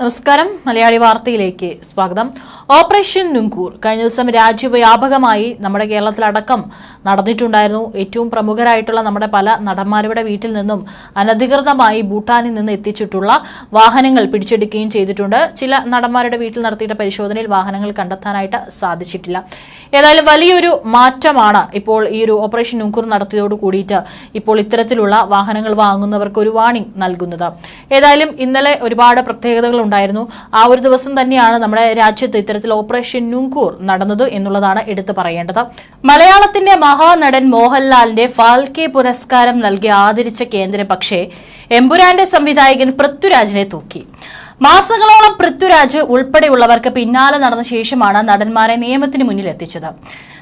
നമസ്കാരം. മലയാളി വാർത്തയിലേക്ക് സ്വാഗതം. ഓപ്പറേഷൻ നുങ്കൂർ കഴിഞ്ഞ ദിവസം രാജ്യവ്യാപകമായി നമ്മുടെ കേരളത്തിലടക്കം നടന്നിട്ടുണ്ടായിരുന്നു. ഏറ്റവും പ്രമുഖരായിട്ടുള്ള നമ്മുടെ പല നടന്മാരുടെ വീട്ടിൽ നിന്നും അനധികൃതമായി ഭൂട്ടാനിൽ നിന്ന് എത്തിച്ചിട്ടുള്ള വാഹനങ്ങൾ പിടിച്ചെടുക്കുകയും ചെയ്തിട്ടുണ്ട്. ചില നടന്മാരുടെ വീട്ടിൽ നടത്തിയിട്ട പരിശോധനയിൽ വാഹനങ്ങൾ കണ്ടെത്താനായിട്ട് സാധിച്ചിട്ടില്ല. ഏതായാലും വലിയൊരു മാറ്റമാണ് ഇപ്പോൾ ഈ ഒരു ഓപ്പറേഷൻ നുങ്കൂർ നടത്തിയതോട് കൂടിയിട്ട് ഇപ്പോൾ ഇത്തരത്തിലുള്ള വാഹനങ്ങൾ വാങ്ങുന്നവർക്ക് ഒരു വാണിംഗ് നൽകുന്നത്. ഏതായാലും ഇന്നലെ ഒരുപാട് പ്രത്യേകതകൾ ഉണ്ടായിരുന്നു. ആ ഒരു ദിവസം തന്നെയാണ് നമ്മുടെ രാജ്യത്ത് ഇത്തരത്തിൽ ഓപ്പറേഷൻ നുങ്കൂർ നടന്നത് എന്നുള്ളതാണ് എടുത്തു പറയേണ്ടത്. മലയാളത്തിന്റെ മഹാനടൻ മോഹൻലാലിന്റെ ഫാൽക്കെ പുരസ്കാരം നൽകി ആദരിച്ച കേന്ദ്രം പക്ഷേ എമ്പുരാന്റെ സംവിധായകൻ പൃഥ്വിരാജിനെ തൂക്കി. മാസങ്ങളോളം പൃഥ്വിരാജ് ഉൾപ്പെടെയുള്ളവർക്ക് പിന്നാലെ നടന്ന ശേഷമാണ് നടന്മാരെ നിയമത്തിന് മുന്നിൽ എത്തിച്ചത്.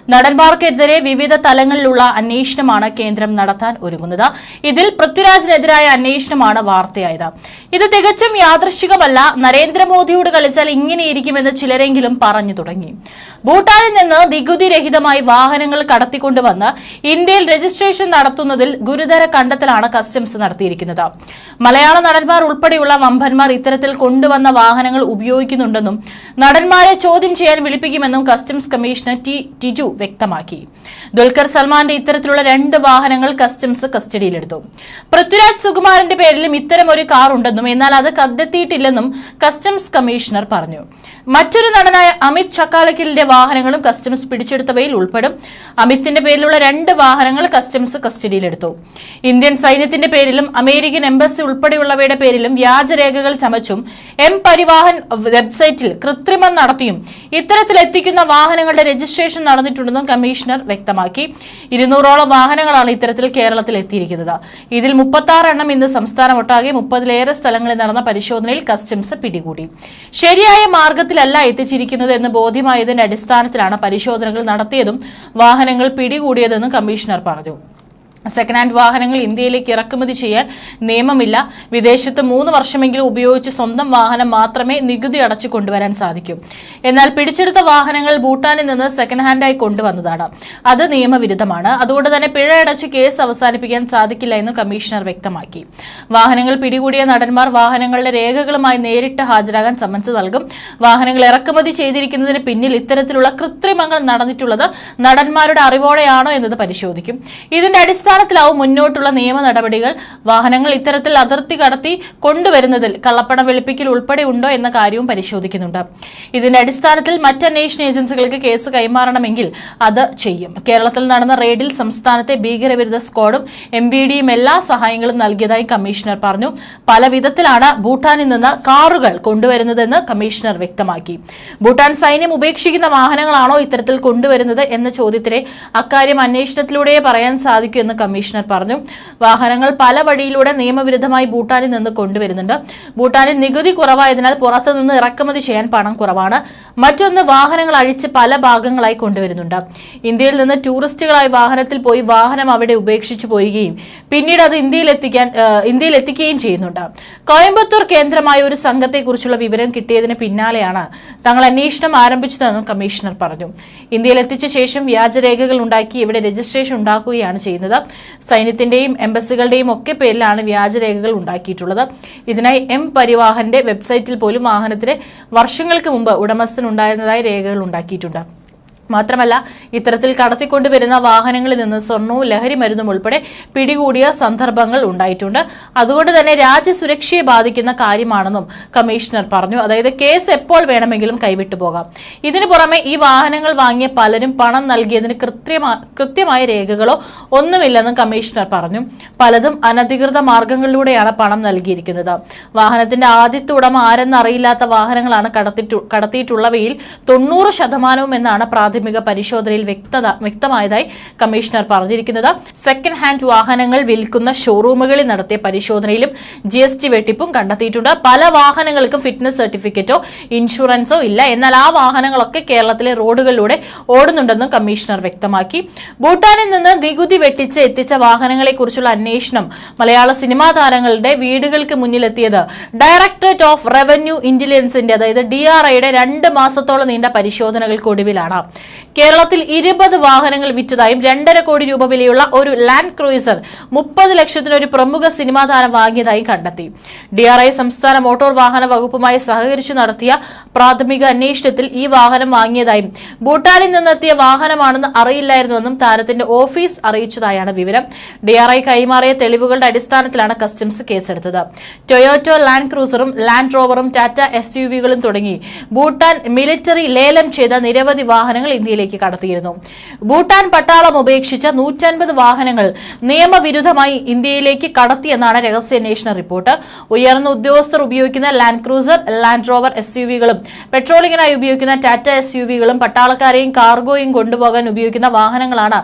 നടന്മാർക്കെതിരെ വിവിധ തലങ്ങളിലുള്ള അന്വേഷണമാണ് കേന്ദ്രം നടത്താൻ ഒരുങ്ങുന്നത്. ഇതിൽ പൃഥ്വിരാജിനെതിരായ അന്വേഷണമാണ് വാർത്തയായത്. ഇത് തികച്ചും യാദൃശികമല്ല നരേന്ദ്രമോദിയോട് കളിച്ചാൽ ഇങ്ങനെയിരിക്കുമെന്ന് ചിലരെങ്കിലും പറഞ്ഞു തുടങ്ങി. ഭൂട്ടാനിൽ നിന്ന് നികുതി രഹിതമായി വാഹനങ്ങൾ കടത്തിക്കൊണ്ടുവന്ന് ഇന്ത്യയിൽ രജിസ്ട്രേഷൻ നടത്തുന്നതിൽ ഗുരുതര കണ്ടെത്തലാണ് കസ്റ്റംസ് നടത്തിയിരിക്കുന്നത്. മലയാള നടന്മാർ ഉൾപ്പെടെയുള്ള വമ്പന്മാർ ഇത്തരത്തിൽ കൊണ്ടുവന്ന വാഹനങ്ങൾ ഉപയോഗിക്കുന്നുണ്ടെന്നും നടന്മാരെ ചോദ്യം ചെയ്യാൻ വിളിപ്പിക്കുമെന്നും കസ്റ്റംസ് കമ്മീഷണർ ടി ടിജു വ്യക്തമാക്കി. ദുൽഖർ സൽമാന്റെ ഇത്തരത്തിലുള്ള രണ്ട് വാഹനങ്ങൾ കസ്റ്റംസ് കസ്റ്റഡിയിലെടുത്തു പൃഥ്വിരാജ് സുകുമാരന്റെ പേരിലും ഇത്തരം ഒരു കാർ ഉണ്ടെന്നും എന്നാൽ അത് കണ്ടെത്തിയിട്ടില്ലെന്നും കസ്റ്റംസ് കമ്മീഷണർ പറഞ്ഞു. മറ്റൊരു നടനായ അമിത് ചക്കാലക്കലിന്റെ വാഹനങ്ങളും കസ്റ്റംസ് പിടിച്ചെടുത്തവയിൽ ഉൾപ്പെടും. അമിത്തിന്റെ പേരിലുള്ള രണ്ട് വാഹനങ്ങൾ കസ്റ്റംസ് കസ്റ്റഡിയിലെടുത്തു ഇന്ത്യൻ സൈന്യത്തിന്റെ പേരിലും അമേരിക്കൻ എംബസി ഉൾപ്പെടെയുള്ളവയുടെ പേരിലും വ്യാജരേഖകൾ ചമച്ചും എം പരിവാഹൻ വെബ്സൈറ്റിൽ കൃത്രിമം നടത്തിയും ഇത്തരത്തിലെത്തിക്കുന്ന വാഹനങ്ങളുടെ രജിസ്ട്രേഷൻ നടന്നിട്ടുണ്ടെന്നും കമ്മീഷണർ വ്യക്തമാക്കി. ഇരുന്നൂറോളം വാഹനങ്ങളാണ് ഇത്തരത്തിൽ കേരളത്തിൽ എത്തിയിരിക്കുന്നത്. ഇതിൽ മുപ്പത്തി എണ്ണം ഇന്ന് സംസ്ഥാനമൊട്ടാകെ മുപ്പതിലേറെ സ്ഥലങ്ങളിൽ നടന്ന പരിശോധനയിൽ കസ്റ്റംസ് പിടികൂടി. ശരിയായ മാർഗത്തിലല്ല എത്തിച്ചിരിക്കുന്നത് എന്ന് ബോധ്യമായതിന്റെ അടിസ്ഥാനത്തിലാണ് പരിശോധനകൾ നടത്തിയതും വാഹനങ്ങൾ പിടികൂടിയതെന്നും കമ്മീഷണർ പറഞ്ഞു. സെക്കൻഡ് ഹാൻഡ് വാഹനങ്ങൾ ഇന്ത്യയിലേക്ക് ഇറക്കുമതി ചെയ്യാൻ നിയമമില്ല. വിദേശത്ത് മൂന്ന് വർഷമെങ്കിലും ഉപയോഗിച്ച് സ്വന്തം വാഹനം മാത്രമേ നികുതി അടച്ചു കൊണ്ടുവരാൻ സാധിക്കൂ. എന്നാൽ പിടിച്ചെടുത്ത വാഹനങ്ങൾ ഭൂട്ടാനിൽ നിന്ന് സെക്കൻഡ് ഹാൻഡായി കൊണ്ടുവന്നതാണ്. അത് നിയമവിരുദ്ധമാണ്. അതുകൊണ്ട് തന്നെ പിഴ അടച്ച് കേസ് അവസാനിപ്പിക്കാൻ സാധിക്കില്ല എന്ന് കമ്മീഷണർ വ്യക്തമാക്കി. വാഹനങ്ങൾ പിടികൂടിയ നടന്മാർ വാഹനങ്ങളുടെ രേഖകളുമായി നേരിട്ട് ഹാജരാകാൻ സമ്മൻസ് നൽകും. വാഹനങ്ങൾ ഇറക്കുമതി ചെയ്തിരിക്കുന്നതിന് പിന്നിൽ ഇത്തരത്തിലുള്ള കൃത്രിമങ്ങൾ നടന്നിട്ടുള്ളത് നടന്മാരുടെ അറിവോടെയാണോ എന്നത് പരിശോധിക്കും. ഇതിന്റെ അടിസ്ഥാനത്തിലാവും മുന്നോട്ടുള്ള നിയമ നടപടികൾ. വാഹനങ്ങൾ ഇത്തരത്തിൽ അതിർത്തി കടത്തി കൊണ്ടുവരുന്നതിൽ കള്ളപ്പണം വെളുപ്പിക്കൽ ഉൾപ്പെടെ ഉണ്ടോ എന്ന കാര്യവും പരിശോധിക്കുന്നുണ്ട്. ഇതിന്റെ അടിസ്ഥാനത്തിൽ മറ്റ് അന്വേഷണ ഏജൻസികൾക്ക് കേസ് കൈമാറണമെങ്കിൽ അത് ചെയ്യും. കേരളത്തിൽ നടന്ന റെയ്ഡിൽ സംസ്ഥാനത്തെ ഭീകരവിരുദ്ധ സ്ക്വാഡും എം ബി ഡിയും എല്ലാ സഹായങ്ങളും നൽകിയതായി കമ്മീഷണർ പറഞ്ഞു. പല വിധത്തിലാണ് ഭൂട്ടാനിൽ നിന്ന് കാറുകൾ കൊണ്ടുവരുന്നതെന്ന് കമ്മീഷണർ വ്യക്തമാക്കി. ഭൂട്ടാൻ സൈന്യം ഉപേക്ഷിക്കുന്ന വാഹനങ്ങളാണോ ഇത്തരത്തിൽ കൊണ്ടുവരുന്നത് എന്ന ചോദ്യത്തിന് അക്കാര്യം അന്വേഷണത്തിലൂടെ പറയാൻ സാധിക്കൂ എന്ന് കമ്മീഷണർ പറഞ്ഞു. വാഹനങ്ങൾ പല വഴിയിലൂടെ നിയമവിരുദ്ധമായി ഭൂട്ടാനിൽ നിന്ന് കൊണ്ടുവരുന്നുണ്ട്. ഭൂട്ടാനിൽ നികുതി കുറവായതിനാൽ പുറത്തുനിന്ന് ഇറക്കുമതി ചെയ്യാൻ പണം കുറവാണ്. മറ്റൊന്ന് വാഹനങ്ങൾ അഴിച്ച് പല ഭാഗങ്ങളായി കൊണ്ടുവരുന്നുണ്ട്. ഇന്ത്യയിൽ നിന്ന് ടൂറിസ്റ്റുകളായി വാഹനത്തിൽ പോയി വാഹനം അവിടെ ഉപേക്ഷിച്ചു പോയുകയും പിന്നീട് അത് ഇന്ത്യയിൽ എത്തിക്കാൻ ഇന്ത്യയിൽ എത്തിക്കുകയും ചെയ്യുന്നുണ്ട്. കോയമ്പത്തൂർ കേന്ദ്രമായ ഒരു സംഘത്തെക്കുറിച്ചുള്ള വിവരം കിട്ടിയതിന് പിന്നാലെയാണ് തങ്ങൾ അന്വേഷണം ആരംഭിച്ചതെന്നും കമ്മീഷണർ പറഞ്ഞു. ഇന്ത്യയിൽ എത്തിച്ച ശേഷം വ്യാജരേഖകൾ ഉണ്ടാക്കി ഇവിടെ രജിസ്ട്രേഷൻ ഉണ്ടാക്കുകയാണ് ചെയ്യുന്നത്. സൈന്യത്തിന്റെയും എംബസികളുടെയും ഒക്കെ പേരിലാണ് വ്യാജരേഖകൾ ഉണ്ടാക്കിയിട്ടുള്ളത്. ഇതിനായി എം പരിവാഹന്റെ വെബ്സൈറ്റിൽ പോലും വാഹനത്തിന് വർഷങ്ങൾക്ക് മുമ്പ് ഉടമസ്ഥനുണ്ടായിരുന്നതായി രേഖകൾ ഉണ്ടാക്കിയിട്ടുണ്ട്. മാത്രമല്ല ഇത്തരത്തിൽ കടത്തിക്കൊണ്ടുവരുന്ന വാഹനങ്ങളിൽ നിന്ന് സ്വർണവും ലഹരി മരുന്നും ഉൾപ്പെടെ പിടികൂടിയ സന്ദർഭങ്ങൾ ഉണ്ടായിട്ടുണ്ട്. അതുകൊണ്ട് തന്നെ രാജ്യസുരക്ഷയെ ബാധിക്കുന്ന കാര്യമാണെന്നും കമ്മീഷണർ പറഞ്ഞു. അതായത് കേസ് എപ്പോൾ വേണമെങ്കിലും കൈവിട്ടു പോകാം. ഇതിനു പുറമെ ഈ വാഹനങ്ങൾ വാങ്ങിയ പലരും പണം നൽകിയതിന് കൃത്യമായ രേഖകളോ ഒന്നുമില്ലെന്നും കമ്മീഷണർ പറഞ്ഞു. പലതും അനധികൃത മാർഗങ്ങളിലൂടെയാണ് പണം നൽകിയിരിക്കുന്നത്. വാഹനത്തിന്റെ ആദ്യത്തെ ഉടമ ആരെന്നറിയില്ലാത്ത വാഹനങ്ങളാണ് കടത്തിയിട്ടുള്ളവയിൽ തൊണ്ണൂറ് ശതമാനവും എന്നാണ് പരിശോധനയിൽ വ്യക്തത വ്യക്തമായതായി കമ്മീഷണർ പറഞ്ഞിരിക്കുന്നത്. സെക്കൻഡ് ഹാൻഡ് വാഹനങ്ങൾ വിൽക്കുന്ന ഷോറൂമുകളിൽ നടത്തിയ പരിശോധനയിലും ജി എസ് ടി വെട്ടിപ്പും കണ്ടെത്തിയിട്ടുണ്ട്. പല വാഹനങ്ങൾക്കും ഫിറ്റ്നസ് സർട്ടിഫിക്കറ്റോ ഇൻഷുറൻസോ ഇല്ല. എന്നാൽ ആ വാഹനങ്ങളൊക്കെ കേരളത്തിലെ റോഡുകളിലൂടെ ഓടുന്നുണ്ടെന്നും കമ്മീഷണർ വ്യക്തമാക്കി. ഭൂട്ടാനിൽ നിന്ന് നികുതി വെട്ടിച്ച് എത്തിച്ച വാഹനങ്ങളെക്കുറിച്ചുള്ള അന്വേഷണം മലയാള സിനിമാ താരങ്ങളുടെ വീടുകൾക്ക് മുന്നിലെത്തിയത്. ഡയറക്ടറേറ്റ് ഓഫ് റവന്യൂ ഇന്റലിജൻസിന്റെ അതായത് ഡി ആർ ഐയുടെ രണ്ട് മാസത്തോളം നീണ്ട പരിശോധനകൾക്കൊടുവിലാണ് കേരളത്തിൽ ഇരുപത് വാഹനങ്ങൾ വിറ്റതായും രണ്ടര കോടി രൂപ വിലയുള്ള ഒരു ലാൻഡ് ക്രൂയിസർ മുപ്പത് ലക്ഷത്തിന് ഒരു പ്രമുഖ സിനിമാ താരം വാങ്ങിയതായി കണ്ടെത്തി. ഡിആർഐ സംസ്ഥാന മോട്ടോർ വാഹന വകുപ്പുമായി സഹകരിച്ചു നടത്തിയ പ്രാഥമിക അന്വേഷണത്തിൽ ഈ വാഹനം വാങ്ങിയതായും ഭൂട്ടാനിൽ നിന്നെത്തിയ വാഹനമാണെന്ന് അറിയില്ലായിരുന്നുവെന്നും താരത്തിന്റെ ഓഫീസ് അറിയിച്ചതായാണ് വിവരം. ഡിആർഐ കൈമാറിയ തെളിവുകളുടെ അടിസ്ഥാനത്തിലാണ് കസ്റ്റംസ് കേസെടുത്തത്. ടൊയോറ്റോ ലാൻഡ് ക്രൂസറും ലാൻഡ് റോവറും ടാറ്റ എസ് യു വികളും തുടങ്ങി. ഭൂട്ടാൻ മിലിറ്ററി ലേലം ചെയ്ത നിരവധി വാഹനങ്ങൾ ഇന്ത്യയിലേക്ക് കടത്തിയിരുന്നു. ഭൂട്ടാൻ പട്ടാളം ഉപേക്ഷിച്ച നൂറ്റൻപത് വാഹനങ്ങൾ നിയമവിരുദ്ധമായി ഇന്ത്യയിലേക്ക് കടത്തിയെന്നാണ് രഹസ്യാന്വേഷണ റിപ്പോർട്ട്. ഉയർന്ന ഉദ്യോഗസ്ഥർ ഉപയോഗിക്കുന്ന land cruiser land rover S U വികളും പെട്രോളിങ്ങിനായി ഉപയോഗിക്കുന്ന ടാറ്റ എസ് യു വികളും പട്ടാളക്കാരെയും കാർഗോയും കൊണ്ടുപോകാൻ ഉപയോഗിക്കുന്ന വാഹനങ്ങളാണ്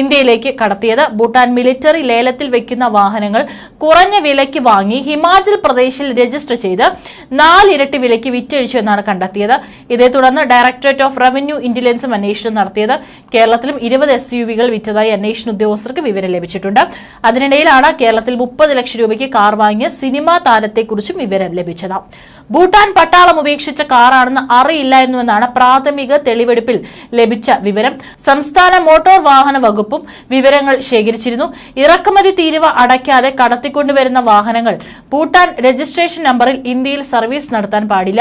ഇന്ത്യയിലേക്ക് കടത്തിയത്. ഭൂട്ടാൻ മിലിറ്ററി ലേലത്തിൽ വെക്കുന്ന വാഹനങ്ങൾ കുറഞ്ഞ വിലയ്ക്ക് വാങ്ങി ഹിമാചൽ പ്രദേശിൽ രജിസ്റ്റർ ചെയ്ത് നാലിരട്ടി വിലയ്ക്ക് വിറ്റഴിച്ചു എന്നാണ് കണ്ടെത്തിയത്. ഇതേ തുടർന്ന് ഡയറക്ടറേറ്റ് ഓഫ് റവന്യൂ ഇന്റലിജൻസും അന്വേഷണം നടത്തിയത് കേരളത്തിലും ഇരുപത് എസ് യു വികൾ വിറ്റതായി അന്വേഷണ ഉദ്യോഗസ്ഥർക്ക് വിവരം ലഭിച്ചിട്ടുണ്ട്. അതിനിടയിലാണ് കേരളത്തിൽ മുപ്പത് ലക്ഷം രൂപയ്ക്ക് കാർ വാങ്ങിയ സിനിമാ താരത്തെക്കുറിച്ചും വിവരം ലഭിച്ചത്. ഭൂട്ടാൻ പട്ടാളം ഉപേക്ഷിച്ച കാറാണെന്ന് അറിയില്ലായിരുന്നുവെന്നാണ് പ്രാഥമിക തെളിവെടുപ്പിൽ ലഭിച്ച വിവരം. സംസ്ഥാന മോട്ടോർ വാഹന വകുപ്പും വിവരങ്ങൾ ശേഖരിച്ചിരുന്നു. ഇറക്കുമതി തീരുവ അടയ്ക്കാതെ കടത്തിക്കൊണ്ടുവരുന്ന വാഹനങ്ങൾ ഭൂട്ടാൻ രജിസ്ട്രേഷൻ നമ്പറിൽ ഇന്ത്യയിൽ സർവീസ് നടത്താൻ പാടില്ല.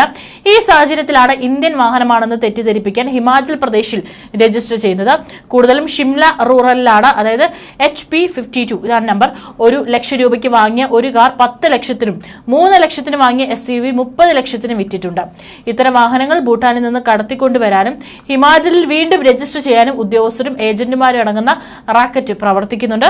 ഈ സാഹചര്യത്തിലാണ് ഇന്ത്യൻ വാഹനമാണെന്ന് തെറ്റിദ്ധരിപ്പിക്കാൻ ഹിമാചൽ പ്രദേശിൽ രജിസ്റ്റർ ചെയ്യുന്നത് കൂടുതലും ഷിംല റൂറലിലാണ്. അതായത് എച്ച് പി ഫിഫ്റ്റി ടു ഇതാണ് നമ്പർ. ഒരു ലക്ഷം രൂപയ്ക്ക് വാങ്ങിയ ഒരു കാർ പത്ത് ലക്ഷത്തിനും മൂന്ന് ലക്ഷത്തിനും വാങ്ങിയ എസ് യു വി മുപ്പത് ലക്ഷത്തിനും വിറ്റിട്ടുണ്ട്. ഇത്തരം വാഹനങ്ങൾ ഭൂട്ടാനിൽ നിന്ന് കടത്തിക്കൊണ്ടുവരാനും ഹിമാചലിൽ വീണ്ടും രജിസ്റ്റർ ചെയ്യാനും ഉദ്യോഗസ്ഥരും ഏജന്റുമാരും അടങ്ങുന്ന റാക്കറ്റ് പ്രവർത്തിക്കുന്നുണ്ട്.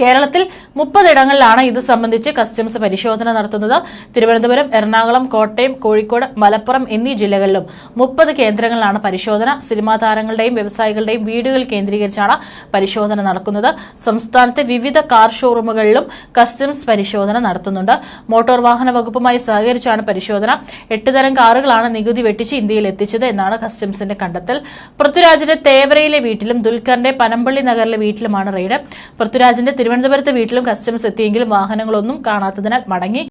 കേരളത്തിൽ മുപ്പതിടങ്ങളിലാണ് ഇത് സംബന്ധിച്ച് കസ്റ്റംസ് പരിശോധന നടത്തുന്നത്. തിരുവനന്തപുരം എറണാകുളം കോട്ടയം കോഴിക്കോട് മലപ്പുറം എന്നീ ജില്ലകളിലും മുപ്പത് കേന്ദ്രങ്ങളിലാണ് പരിശോധന. സിനിമാ താരങ്ങളുടെയും വ്യവസായികളുടെയും വീടുകൾ കേന്ദ്രീകരിച്ചാണ് പരിശോധന നടക്കുന്നത്. സംസ്ഥാനത്തെ വിവിധ കാർ ഷോറൂമുകളിലും കസ്റ്റംസ് പരിശോധന നടത്തുന്നുണ്ട്. മോട്ടോർ വാഹന വകുപ്പുമായി സഹകരിച്ചാണ് പരിശോധന. എട്ട് തരം കാറുകളാണ് നികുതി വെട്ടിച്ച് ഇന്ത്യയിൽ എത്തിച്ചത് എന്നാണ് കസ്റ്റംസിന്റെ കണ്ടെത്തൽ. പൃഥ്വിരാജിന്റെ തേവരയിലെ വീട്ടിലും ദുൽഖറിന്റെ പനമ്പള്ളി നഗറിലെ വീട്ടിലുമാണ് റെയ്ഡ്. പൃഥ്വിരാജിന്റെ തിരുവനന്തപുരത്തെ വീട്ടിലും കസ്റ്റംസ് എത്തിയെങ്കിലും വാഹനങ്ങളൊന്നും കാണാത്തതിനാൽ മടങ്ങി